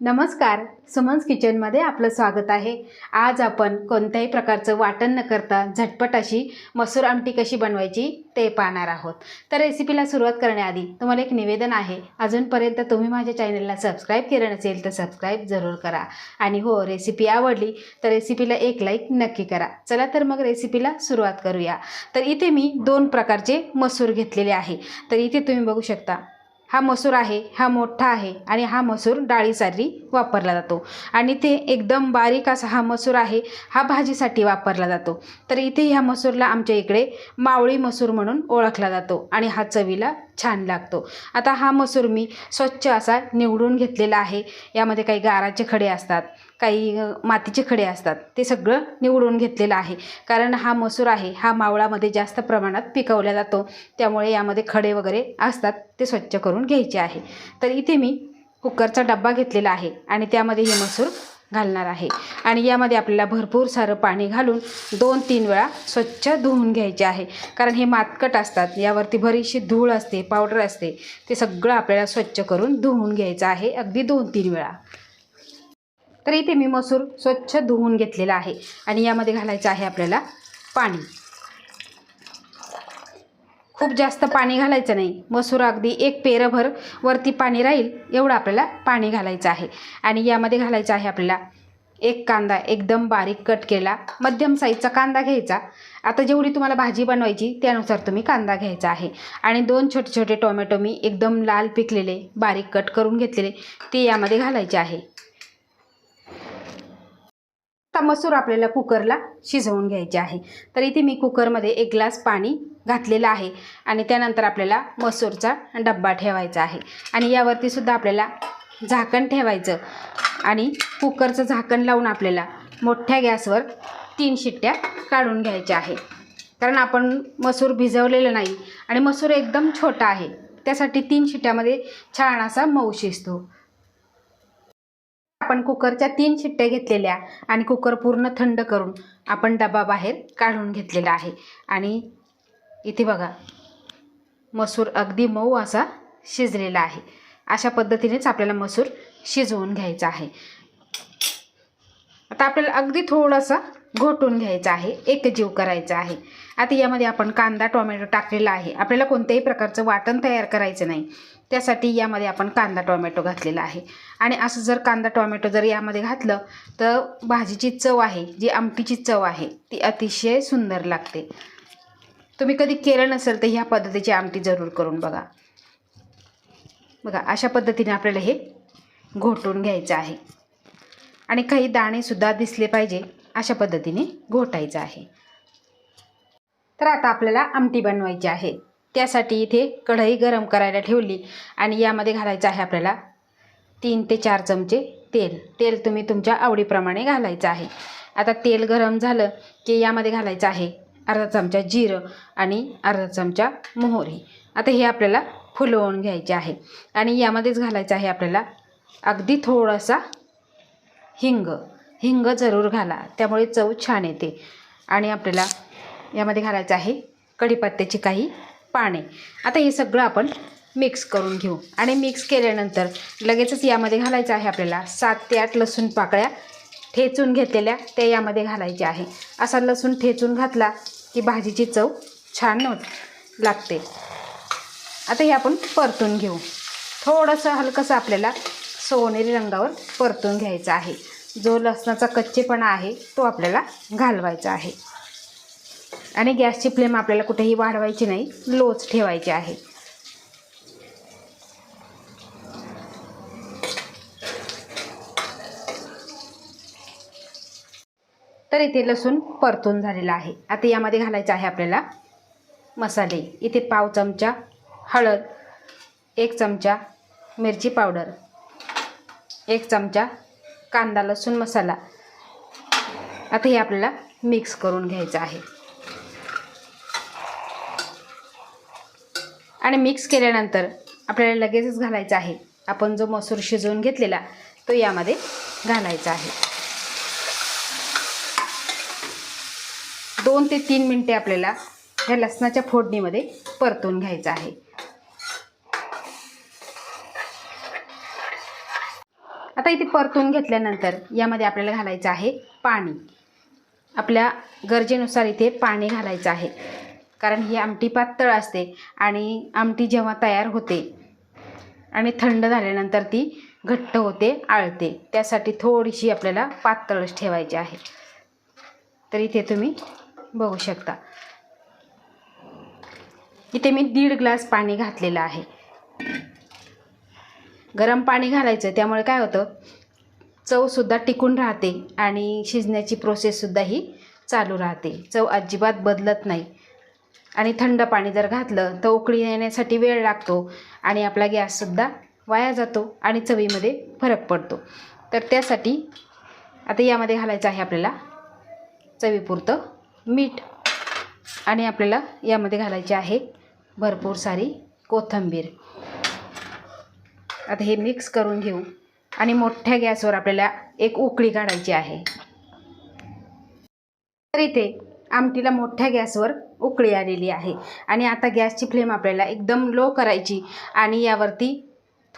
नमस्कार सुमन्स किचनमध्ये आपलं स्वागत आहे. आज आपण कोणत्याही प्रकारचं वाटण न करता झटपट अशी मसूर आमटी कशी बनवायची ते पाहणार आहोत. तर रेसिपीला सुरुवात करण्याआधी तुम्हाला एक निवेदन आहे. अजूनपर्यंत तुम्ही माझ्या चॅनलला सबस्क्राईब केलं नसेल तर सबस्क्राईब जरूर करा. आणि हो रेसिपी आवडली तर रेसिपीला एक लाईक नक्की करा. चला तर मग रेसिपीला सुरुवात करूया. तर इथे मी दोन प्रकारचे मसूर घेतलेले आहे. तर इथे तुम्ही बघू शकता हा मसूर आहे हा मोठा आहे आणि हा मसूर डाळीसाठी वापरला जातो. आणि ते एकदम बारीक असा हा मसूर आहे हा भाजीसाठी वापरला जातो. तर इथे ह्या मसूरला आमच्या इकडे मावळी मसूर म्हणून ओळखला जातो आणि हा चवीला छान लागतो. आता हा मसूर मी स्वच्छ असा निवडून घेतलेला आहे. यामध्ये काही गाराचे खडे असतात काही मातीचे खडे असतात ते सगळं निवडून घेतलेलं आहे. कारण हा मसूर आहे हा मावळामध्ये जास्त प्रमाणात पिकवला जातो. त्यामुळे यामध्ये खडे वगैरे असतात ते स्वच्छ करून घ्यायचे आहे. तर इथे मी कुकरचा डब्बा घेतलेला आहे आणि त्यामध्ये हे मसूर घालणार आहे. आणि यामध्ये आपल्याला भरपूर सारं पाणी घालून दोन तीन वेळा स्वच्छ धुवून घ्यायचे आहे. कारण हे मातकट असतात यावरती बरीचशी धूळ असते पावडर असते ते सगळं आपल्याला स्वच्छ करून धुवून घ्यायचं आहे अगदी दोन तीन वेळा. तर इथे मी मसूर स्वच्छ धुवून घेतलेला आहे. आणि यामध्ये घालायचं आहे आपल्याला पाणी. खूप जास्त पाणी घालायचं नाही. मसूर अगदी एक पेरभर वरती पाणी राहील एवढं आपल्याला पाणी घालायचं आहे. आणि यामध्ये घालायचं आहे आपल्याला एक कांदा एकदम बारीक कट केला. मध्यम साईजचा कांदा घ्यायचा. आता जेवढी तुम्हाला भाजी बनवायची त्यानुसार तुम्ही कांदा घ्यायचा आहे. आणि दोन छोटे छोटे टोमॅटो मी एकदम लाल पिकलेले बारीक कट करून घेतलेले ते यामध्ये घालायचे आहे. आता मसूर आपल्याला कुकरला शिजवून घ्यायचे आहे. तर इथे मी कुकरमध्ये एक ग्लास पाणी घातलेलं आहे आणि त्यानंतर आपल्याला मसूरचा डब्बा ठेवायचा आहे. आणि यावरती सुद्धा आपल्याला झाकण ठेवायचं आणि कुकरचं झाकण लावून आपल्याला मोठ्या गॅसवर तीन शिट्ट्या काढून घ्यायच्या आहे. कारण आपण मसूर भिजवलेलं नाही आणि मसूर एकदम छोटा आहे. त्यासाठी तीन शिट्ट्यामध्ये छान असा मऊ शिजतो. आपण कुकरच्या तीन शिट्ट्या घेतलेल्या आणि कुकर पूर्ण थंड करून आपण डबा बाहेर काढून घेतलेला आहे. आणि इथे बघा मसूर अगदी मऊ असा शिजलेला आहे. अशा पद्धतीनेच आपल्याला मसूर शिजवून घ्यायचा आहे. आता आपल्याला अगदी थोडासा घोटून घ्यायचं आहे एकजीव करायचा आहे. आता यामध्ये आपण कांदा टोमॅटो टाकलेला आहे. आपल्याला कोणत्याही प्रकारचं वाटण तयार करायचं नाही. त्यासाठी यामध्ये आपण कांदा टोमॅटो घातलेला आहे. आणि असं जर कांदा टोमॅटो जर यामध्ये घातलं तर भाजीची चव आहे जी आमटीची चव आहे ती अतिशय सुंदर लागते. तुम्ही कधी केलं नसेल तर ह्या पद्धतीची आमटी जरूर करून बघा. बघा अशा पद्धतीने आपल्याला हे घोटून घ्यायचं आहे. आणि काही दाणेसुद्धा दिसले पाहिजे. अशा पद्धतीने घोटायचं आहे. तर आता आपल्याला आमटी बनवायची आहे. त्यासाठी इथे कढई गरम करायला ठेवली आणि यामध्ये घालायचं आहे आपल्याला तीन ते चार चमचे तेल. तेल तुम्ही तुमच्या आवडीप्रमाणे घालायचं आहे. आता तेल गरम झालं की यामध्ये घालायचं आहे अर्धा चमचा जिरं आणि अर्धा चमचा मोहरी. आता हे आपल्याला फुलवून घ्यायचे आहे. आणि यामध्येच घालायचं आहे आपल्याला अगदी थोडासा हिंग. हिंग जरूर घाला. त्यामुळे चव छान येते. आणि आपल्याला यामध्ये घालायचं आहे कढीपत्त्याची काही पाने. आता हे सगळं आपण मिक्स करून घेऊ. आणि मिक्स केल्यानंतर लगेचच यामध्ये घालायचं आहे आपल्याला सात ते आठ लसूण पाकळ्या ठेचून घेतलेल्या त्या यामध्ये घालायच्या आहे. असा लसूण ठेचून घातला की भाजीची चव छान होत लागते. आता हे आपण परतून घेऊ. थोडंसं हलकंसं आपल्याला सोनेरी रंगावर परतून घ्यायचं आहे. जो लसणाचा कच्चेपणा आहे तो आपल्याला घालवायचा आहे. आणि गॅसची फ्लेम आपल्याला कुठेही वाढवायची नाही लोच ठेवायची आहे. तर इथे लसूण परतून झालेला आहे. आता यामध्ये घालायचं आहे आपल्याला मसाले. इथे पाव चमचा हळद एक चमचा मिरची पावडर एक चमचा कांदा लसूण मसाला. आता हे आपल्याला मिक्स करून घ्यायचं आहे. आणि मिक्स केल्यानंतर आपल्याला लगेचच घालायचं आहे. आपण जो मसूर शिजवून घेतलेला तो यामध्ये घालायचा आहे. दोन ते तीन मिनटे आपल्याला ह्या लसणाच्या फोडणीमध्ये परतून घ्यायचं आहे. आता इथे परतून घेतल्यानंतर यामध्ये आपल्याला घालायचं आहे पाणी. आपल्या गरजेनुसार इथे पाणी घालायचं आहे. कारण ही आमटी पातळ असते आणि आमटी जेव्हा तयार होते आणि थंड झाल्यानंतर ती घट्ट होते आळते. त्यासाठी थोडीशी आपल्याला पातळच ठेवायची आहे. तर इथे तुम्ही बघू शकता. इथे मी दीड ग्लास पाणी घातलेलं आहे. गरम पाणी घालायचं त्यामुळे काय होतं? चवसुद्धा टिकून राहते आणि शिजण्याची प्रोसेससुद्धा ही चालू राहते. चव अजिबात बदलत नाही. आणि थंड पाणी जर घातलं तर उकळी येण्यासाठी वेळ लागतो आणि आपला गॅससुद्धा वाया जातो आणि चवीमध्ये फरक पडतो. तर त्यासाठी आता यामध्ये घालायचं आहे आपल्याला चवीपुरतं मीठ. आणि आपल्याला यामध्ये घालायचे आहे भरपूर सारी कोथिंबीर. आता हे मिक्स करून घेऊ. आणि मोठ्या गॅसवर आपल्याला एक उकळी काढायची आहे. तर इथे आमटीला मोठ्या गॅसवर उकळी आलेली आहे. आणि आता गॅसची फ्लेम आपल्याला एकदम लो करायची आणि यावरती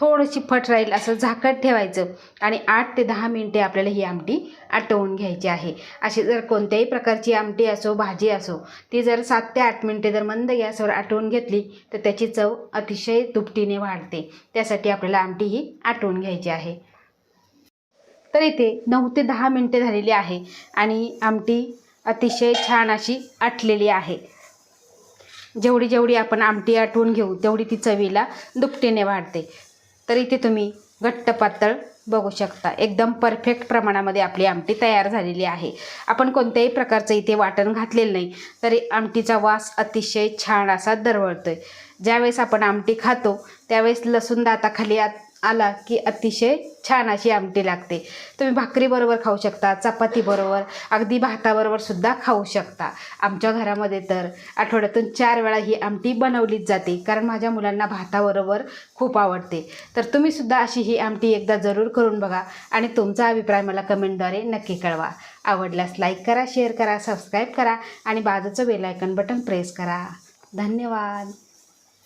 थोडीशी फट राहील असं झाकण ठेवायचं आणि आठ ते दहा मिनटे आपल्याला ही आमटी आटवून घ्यायची आहे. अशी जर कोणत्याही प्रकारची आमटी असो भाजी असो ती जर सात ते आठ मिनटे जर मंद गॅसवर आटवून घेतली तर त्याची चव अतिशय दुपटीने वाढते. त्यासाठी आपल्याला आमटी ही आटवून घ्यायची आहे. तर इथे नऊ ते दहा मिनटे झालेली आहे आणि आमटी अतिशय छान अशी आटलेली आहे. जेवढी जेवढी आपण आमटी आटवून घेऊ तेवढी ती चवीला दुपटीने वाढते. तर इथे तुम्ही घट्ट पातळ बघू शकता. एकदम परफेक्ट प्रमाणामध्ये आपली आमटी तयार झालेली आहे. आपण कोणत्याही प्रकारचं इथे वाटण घातलेलं नाही तरी आमटीचा वास अतिशय छान असा दरवळतो आहे ज्यावेळेस आपण आमटी खातो त्यावेळेस लसूण दाताखाली आत आला की अतिशय छान अशी आमटी लागते. तुम्ही भाकरीबरोबर खाऊ शकता चपातीबरोबर अगदी भाताबरोबर सुद्धा खाऊ शकता. आमच्या घरामध्ये तर आठवड्यातून चार वेळा ही आमटी बनवलीच जाते कारण माझ्या मुलांना भाताबरोबर खूप आवडते. तर तुम्हीसुद्धा अशी ही आमटी एकदा जरूर करून बघा आणि तुमचा अभिप्राय मला कमेंटद्वारे नक्की कळवा. आवडल्यास लाईक करा शेअर करा सबस्क्राईब करा आणि बाजूचं बेलायकन बटन प्रेस करा. धन्यवाद!